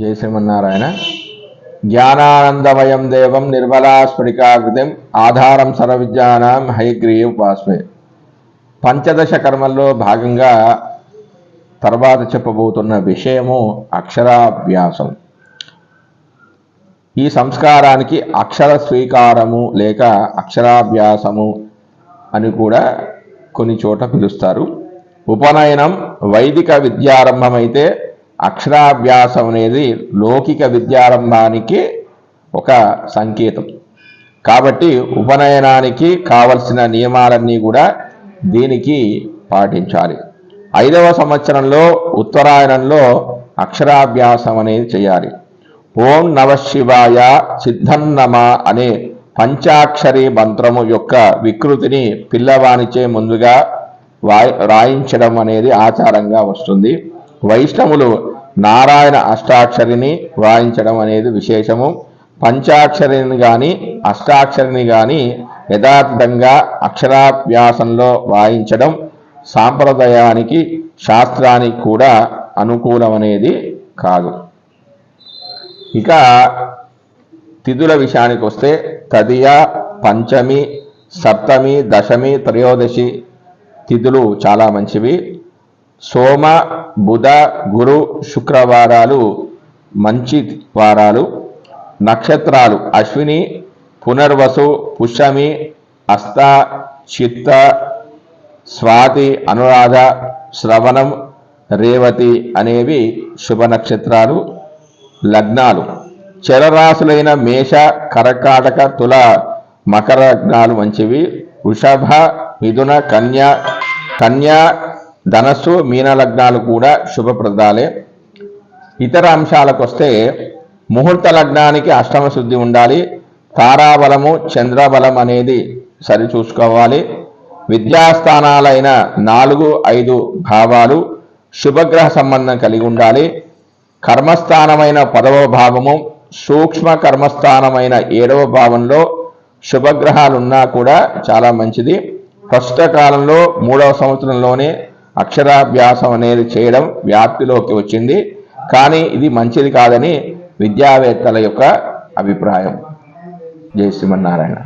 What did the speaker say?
జయ శ్రీమన్నారాయణ జ్ఞానానందమయం దేవం నిర్మలా స్ఫటికాకృతిం ఆధారం సర్వవిజ్ఞానం హైగ్రీవ్ ఉపాస్మే పంచదశ కర్మల్లో భాగంగా తర్వాత చెప్పబోతున్న విషయము అక్షరాభ్యాసం. ఈ సంస్కారానికి అక్షర స్వీకారము లేక అక్షరాభ్యాసము అని కూడా కొన్ని చోట పిలుస్తారు. ఉపనయనం వైదిక విద్యారంభమైతే అక్షరాభ్యాసం అనేది లౌకిక విద్యారంభానికి ఒక సంకేతం. కాబట్టి ఉపనయనానికి కావలసిన నియమాలన్నీ కూడా దీనికి పాటించాలి. ఐదవ సంవత్సరంలో ఉత్తరాయణంలో అక్షరాభ్యాసం అనేది చేయాలి. ఓం నవశివాయ సిద్ధన్నమ అనే పంచాక్షరి మంత్రము యొక్క వికృతిని పిల్లవానిచే ముందుగా వాయి రాయించడం అనేది ఆచారంగా వస్తుంది. వైష్ణవులు నారాయణ అష్టాక్షరిని వాయించడం అనేది విశేషము. పంచాక్షరిని కానీ అష్టాక్షరిని కానీ యథార్థంగా అక్షరాభ్యాసంలో వాయించడం సాంప్రదాయానికి శాస్త్రానికి కూడా అనుకూలమనేది కాదు. ఇక తిథుల విషయానికి వస్తే తదియ పంచమి సప్తమి దశమి త్రయోదశి తిథులు చాలా మంచివి. సోమ బుధ గురు శుక్రవారాలు మంచి వారాలు నక్షత్రాలు అశ్విని పునర్వసు పుష్యమి అస్త చిత్త స్వాతి అనురాధ శ్రవణం రేవతి అనేవి శుభ నక్షత్రాలు లగ్నాలు. చరరాశులైన మేష కరకాటక తుల మకర లగ్నాలు మంచివి వృషభ మిథున కన్య కన్య ధనస్సు మీన లగ్నాలు కూడా శుభప్రదాలే. ఇతర అంశాలకు వస్తే ముహూర్త లగ్నానికి అష్టమ శుద్ధి ఉండాలి. తారాబలము చంద్రబలం అనేది సరి చూసుకోవాలి విద్యాస్థానాలైన నాలుగు ఐదు భావాలు శుభగ్రహ సంబంధం కలిగి ఉండాలి. కర్మస్థానమైన పదవ భావము సూక్ష్మ కర్మస్థానమైన ఏడవ భావంలో శుభగ్రహాలున్నా కూడా చాలా మంచిది. ప్రస్తుత కాలంలో మూడవ సంవత్సరంలోనే అక్షరాభ్యాసం అనేది చేయడం వ్యాప్తిలోకి వచ్చింది. కానీ ఇది మంచిది కాదని విద్యావేత్తల యొక్క అభిప్రాయం. జై శ్రీమన్నారాయణ.